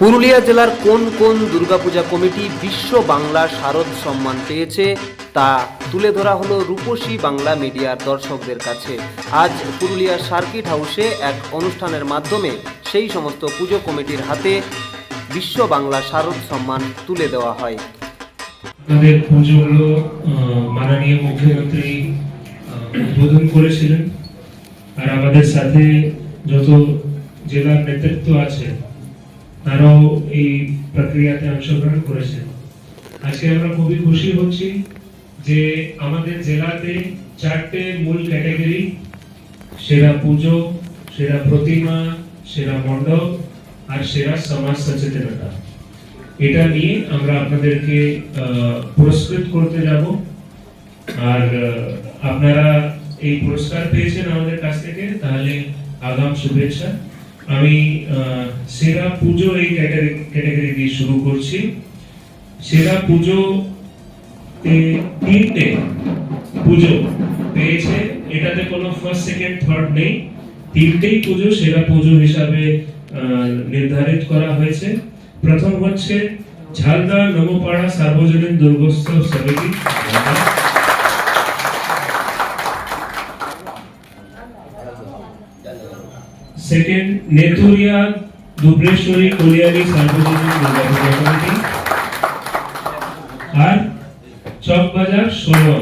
পুরুলিয়া জেলার কোন কোন দুর্গাপূজা কমিটি বিশ্ব বাংলা শারদ সম্মান পেয়েছে তা তুলে ধরা হলো রূপসী বাংলা মিডিয়ার দর্শকদের কাছে। আজ পুরুলিয়া সার্কিট হাউসে এক অনুষ্ঠানের মাধ্যমে সেই সমস্ত পুজো কমিটির হাতে বিশ্ব বাংলা শারদ সম্মান তুলে দেওয়া হয়। আমাদের পুজোগুলো আহ, মাননীয় মুখ্যমন্ত্রী উদ্বোধন করেছিলেন। আর আমাদের সাথে যত জেলার নেতৃত্ব আছে তারাও এই প্রক্রিয়াতে অংশগ্রহণ করেছেন। আজকে আমরা খুবই খুশি হচ্ছি যে আমাদের জেলাতে চারটে মূল ক্যাটাগরি, সেরা পুজো, সেরা প্রতিমা, সেরা মণ্ডপ আর সেরা সমাজ সচেতনতা। এটা নিয়ে আমরা আপনাদেরকে পুরস্কৃত করতে যাব। আর আপনারা এই পুরস্কার পেয়েছেন আমাদের কাছ থেকে, তাহলে আগাম শুভেচ্ছা। আমি সেরা পুজো এই ক্যাটাগরি দিয়ে শুরু করছি। সেরা পুজো তিনটে পুজো পেয়েছে। এটাতে কোনো ফার্স্ট সেকেন্ড থার্ড নেই। তিনটেই পুজো সেরা পুজো হিসাবে নির্ধারিত করা হয়েছে। প্রথম হচ্ছে ঝালদা নমপাড়া সার্বজনীন দুর্গোৎসব সমিতি। সেকেন্ড নেতুরিয়া দুবরেশ্বরী কলিয়ারি সার্বজনীন দুর্গাপূজা কমিটি আর চকবাজার ষোলো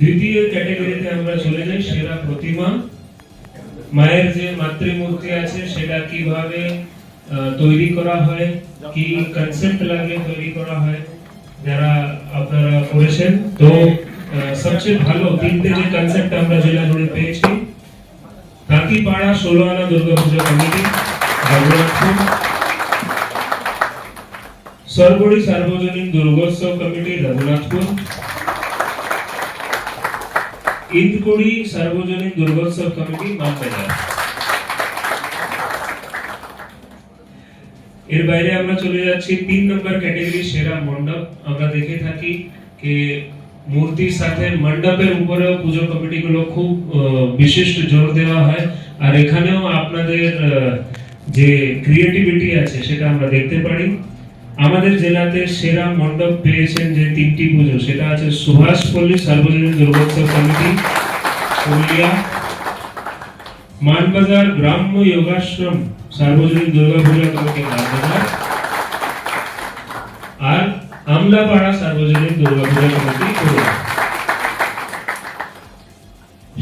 দ্বিতীয় ক্যাটাগরিতে আমরা চলে যাই, সেরা প্রতিমা। মায়ের যে মাতৃমূর্তি আছে, সেটা কীভাবে তৈরি করা হয়, কি কনসেপ্ট লাগে তৈরি করা হয়, যারা আপনারা করেছেন। তো সবচেয়ে ভালো তিনটে যে কনসেপ্ট আমরা জেলা জুড়ে পেয়েছি, কাকিপাড়া ষোলো আনা দুর্গাপূজা কমিটি রঘুনাথপুর সার্বজনীন দুর্গোৎসব কমিটি রঘুনাথপুর। ইন্দকুড়ি সার্বজনীন দুর্গোৎসব কমিটি মানবাজার এর বাইরে আমরা চলে যাচ্ছি, তিন নম্বর ক্যাটাগরি সেরা মণ্ডপ। আমরা দেখে থাকি যে মূর্তির সাথে মণ্ডপের উপরেও পুজো কমিটিগুলো খুব বিশিষ্ট জোর দেওয়া হয়। আর এখানেও আপনাদের যে ক্রিয়েটিভিটি আছে সেটা আমরা দেখতে পারি। আমাদের জেলাতে সেরা মণ্ডপ পেয়েছেন যে তিনটি পুজো, সেটা আছে সুভাষপল্লী সার্বজনীন দুর্গোৎসব কমিটি পুরুলিয়া মানবাজার গ্রাম্য যোগাশ্রম সার্বজনীন দুর্গা পূজা কমিটি, মানবাজার। আর আমলাপাড়া সার্বজনীন দুর্গা পূজা কমিটি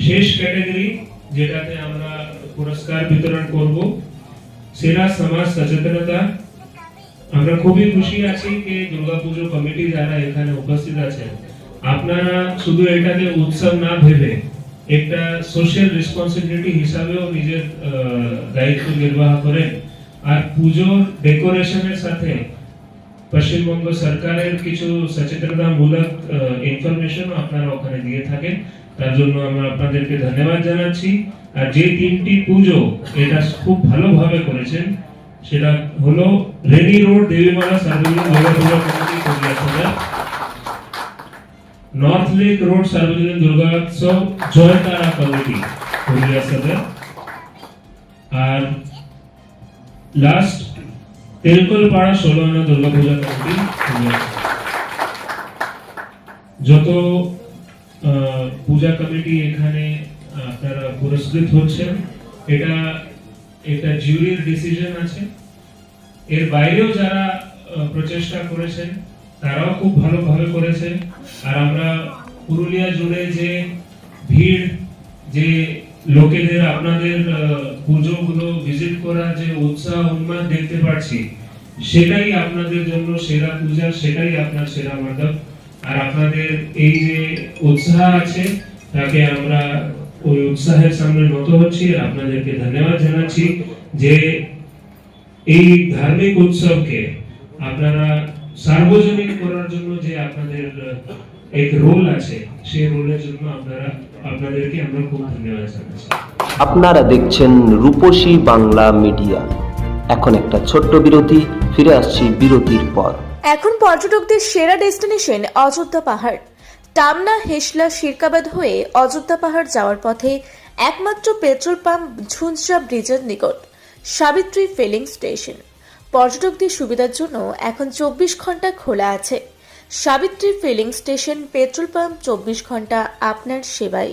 শেষ ক্যাটাগরি যেটাতে আমরা পুরস্কার বিতরণ করব সেরা সমাজ সচেতনতা। আমরা খুবই খুশি আছি যে দুর্গাপুজো কমিটি যারা এখানে উপস্থিত আছেন, আপনারা শুধু এটাকে উৎসব না ভেবে একটা সোশ্যাল রেসপন্সিবিলিটি হিসাবেও নিজের দায়িত্ব নির্বাহ করেন। আর পুজোর ডেকোরেশনের সাথে পশ্চিমবঙ্গ সরকারের কিছু সচেতনতামূলক ইনফরমেশন আপনারা ওখানে দিয়ে থাকেন। তার জন্য আমরা আপনাদেরকে ধন্যবাদ জানাচ্ছি। আর যে তিনটি পুজো এটা খুব ভালোভাবে করেছেন, সেটা হলো রেনি রোড, দেবীমালা, সার্বজনীন দুর্গা পূজা কমিটি সদর নর্থ লেক রোড, সার্বজনীন দুর্গোৎসব জয়তারা কমিটি সদর আর লাস্ট তেলকলপাড়া ষোলো আনা দুর্গা পূজা কমিটি পুরুলিয়া সদর। যত পূজা কমিটি এখানে আপনারা পুরস্কৃত হচ্ছেন, এটা এটা জুরির ডিসিশন আছে এর বাইরেও যারা প্রচেষ্টা করেছেন, তারাও খুব ভালোভাবে করেছেন আর আমরা পুরুলিয়া জুড়ে যে ভিড়, যে লোকেদের আপনাদের পুজোগুলো ভিজিট করার যে উৎসাহ, উন্মাদ দেখতে পাচ্ছি, সেটাই আপনাদের জন্য সেরা পূজা, সেটাই আপনার সেরা মণ্ডপ আর আপনাদের এই যে উৎসাহ আছে, তাকে আমরা ওই উৎসাহের সামনে নত হচ্ছি। আর আপনাদেরকে ধন্যবাদ জানাচ্ছি যে এই ধার্মিক উৎসবকে আপনারা সার্বজনীন করার জন্য যে আপনাদের এক রোল আছে সেই রোলের জন্য আপনারা আপনাদেরকে আমরা খুব ধন্যবাদ জানাচ্ছি। আপনারা দেখছেন রূপসী বাংলা মিডিয়া। এখন একটা ছোট্ট বিরতি ফিরে আসছি বিরতির পর। এখন পর্যটকদের সেরা ডেস্টিনেশন অযোধ্যা পাহাড়। টামনা হেসলা শিরকাবাদ হয়ে অযোধ্যা পাহাড় যাওয়ার পথে একমাত্র পেট্রোল পাম্প ঝুনঝা ব্রিজের নিকট সাবিত্রী ফিলিং স্টেশন। পর্যটকদের সুবিধার জন্য এখন চব্বিশ ঘণ্টা খোলা আছে। Savitri filling station petrol pump চব্বিশ ঘণ্টা আপনার সেবায়।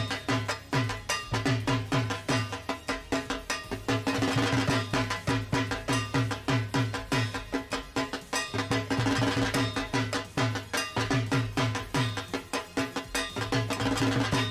আজকে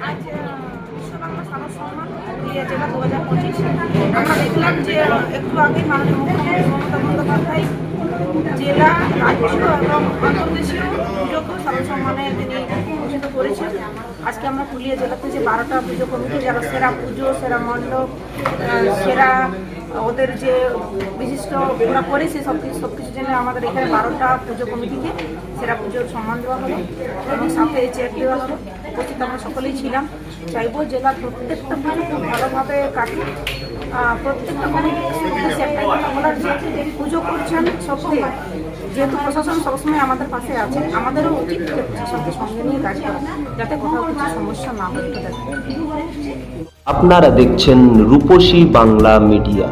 আজ বিশ্ব বাংলা সারা সম্মান বা দু হাজার পঁচিশ আমরা দেখলাম যে একটু আগে মাননীয় মুখ্যমন্ত্রী মমতা বন্দ্যোপাধ্যায় জেলা রাজ্য এবং আন্তর্দেশীয় পুজোকেও সারা সম্মানে তিনি ঘোষিত করেছেন। আজকে আমরা পুরুলিয়া জেলাতে যে বারোটা পুজো কমিটি, যারা সেরা পুজো, সেরা মণ্ডপ সেরা ওদের যে বিশিষ্ট ওরা করেছে সব কিছু সব কিছু জন্য আমাদের এখানে বারোটা পুজো কমিটিকে সেরা পুজোর সম্মান দেওয়া হলো এবং সাথে চেয়ার দেওয়া হলো। উপস্থিত আমরা সকলেই ছিলাম। চাইব জেলার প্রত্যেকটা পুজো খুব ভালোভাবে কাটুক। প্রত্যেকটা মানে বলার যে পুজো করছেন, সত্যি যেহেতু প্রশাসন সবসময় আমাদের পাশে আছে আমাদেরও উচিত প্রশাসনকে সঙ্গে নিয়ে কাজ করা যাতে কোথাও কিছু সমস্যা না হয়। তাদের আপনারা দেখছেন রূপসী বাংলা মিডিয়া।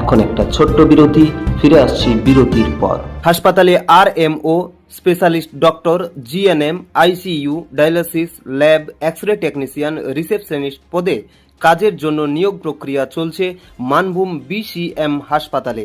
এখন একটা ছোট্ট বিরতি ফিরে আসছি বিরতির পর। হাসপাতালে R M O specialist doctor GNM ICU dialysis lab X ray technician receptionist পদে কাজের জন্য নিয়োগ প্রক্রিয়া চলছে মানভূম বিসিএম হাসপাতালে।